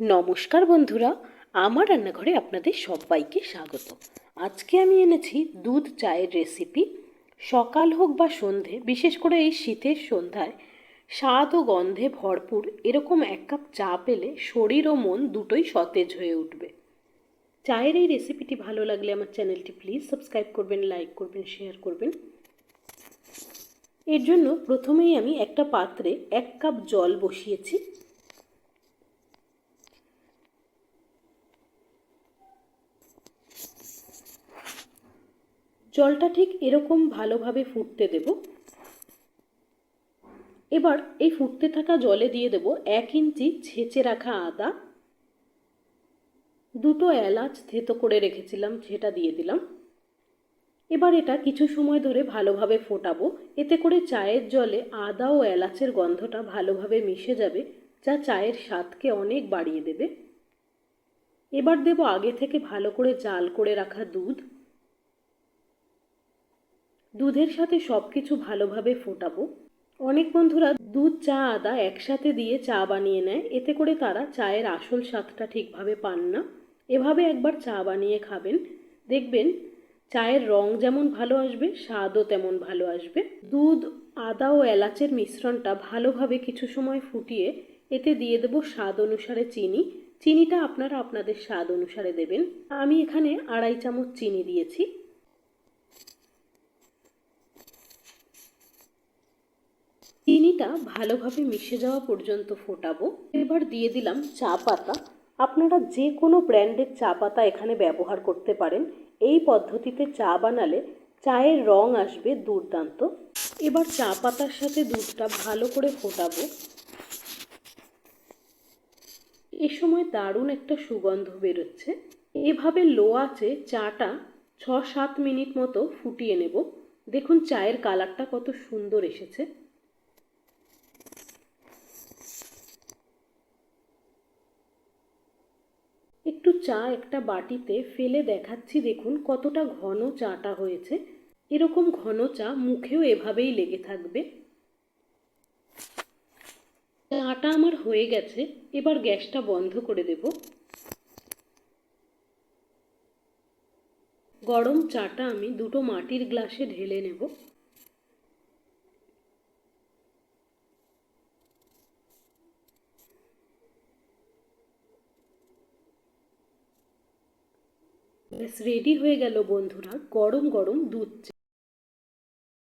নমস্কার বন্ধুরা, আমার রান্নাঘরে আপনাদের সবাইকে স্বাগত। আজকে আমি এনেছি দুধ চায়ের রেসিপি সকাল হোক বা সন্ধে, বিশেষ করে এই শীতের সন্ধ্যায়, স্বাদ ও গন্ধে ভরপুর এরকম এক কাপ চা পেলে শরীর ও মন দুটোই সতেজ হয়ে উঠবে। চায়ের এই রেসিপিটি ভালো লাগলে আমার চ্যানেলটি প্লিজ সাবস্ক্রাইব করবেন লাইক করবেন শেয়ার করবেন। এর জন্য প্রথমেই আমি একটা পাত্রে এক কাপ জল বসিয়েছি। জলটা ঠিক এরকম ভালোভাবে ফুটতে দেব। এবার এই ফুটতে থাকা জলে দিয়ে দেব এক ইঞ্চি ছেঁচে রাখা আদা। দুটো এলাচ থেতো করে রেখেছিলাম, সেটা দিয়ে দিলাম। এবার এটা কিছু সময় ধরে ভালোভাবে ফোটাবো। এতে করে চায়ের জলে আদা ও এলাচের গন্ধটা ভালোভাবে মিশে যাবে, যা চায়ের স্বাদকে অনেক বাড়িয়ে দেবে। এবার দেব আগে থেকে ভালো করে জাল করে রাখা দুধ। দুধের সাথে সব কিছু ভালোভাবে ফোটাবো। অনেক বন্ধুরা দুধ, চা, আদা একসাথে দিয়ে চা বানিয়ে নেয়। এতে করে তারা চায়ের আসল স্বাদটা ঠিকভাবে পান না। এভাবে একবার চা বানিয়ে খাবেন। দেখবেন চায়ের রং যেমন ভালো আসবে, স্বাদও তেমন ভালো আসবে। দুধ, আদা ও এলাচের মিশ্রণটা ভালোভাবে কিছু সময় ফুটিয়ে এতে দিয়ে দেবো স্বাদ অনুসারে চিনি। চিনিটা আপনারা আপনাদের স্বাদ অনুসারে দেবেন। আমি এখানে আড়াই চামচ চিনি দিয়েছি। চিনিটা ভালোভাবে মিশে যাওয়া পর্যন্ত ফোটাবো। এবার দিয়ে দিলাম চা পাতা। আপনারা যে কোনো ব্র্যান্ডের চা পাতা এখানে ব্যবহার করতে পারেন। এই পদ্ধতিতে চা বানালে চায়ের রং আসবে দুর্দান্ত। এবার চা পাতার সাথে দুধটা ভালো করে ফোটাবো। এ সময় দারুণ একটা সুগন্ধ বেরোচ্ছে। এভাবে লো আছে চাটা ছ সাত মিনিট মতো ফুটিয়ে নেব। দেখুন, চায়ের কালারটা কত সুন্দর এসেছে। একটু চা একটা বাটিতে ফেলে দেখাচ্ছি, দেখুন কতটা ঘন চাটা হয়েছে। এরকম ঘন চা মুখেও এভাবেই লেগে থাকবে। চাটা আমার হয়ে গেছে, এবার গ্যাসটা বন্ধ করে দেব। গরম চাটা আমি দুটো মাটির গ্লাসে ঢেলে নেব। ব্যাস রেডি হয়ে গেল বন্ধুরা। গরম গরম দুধ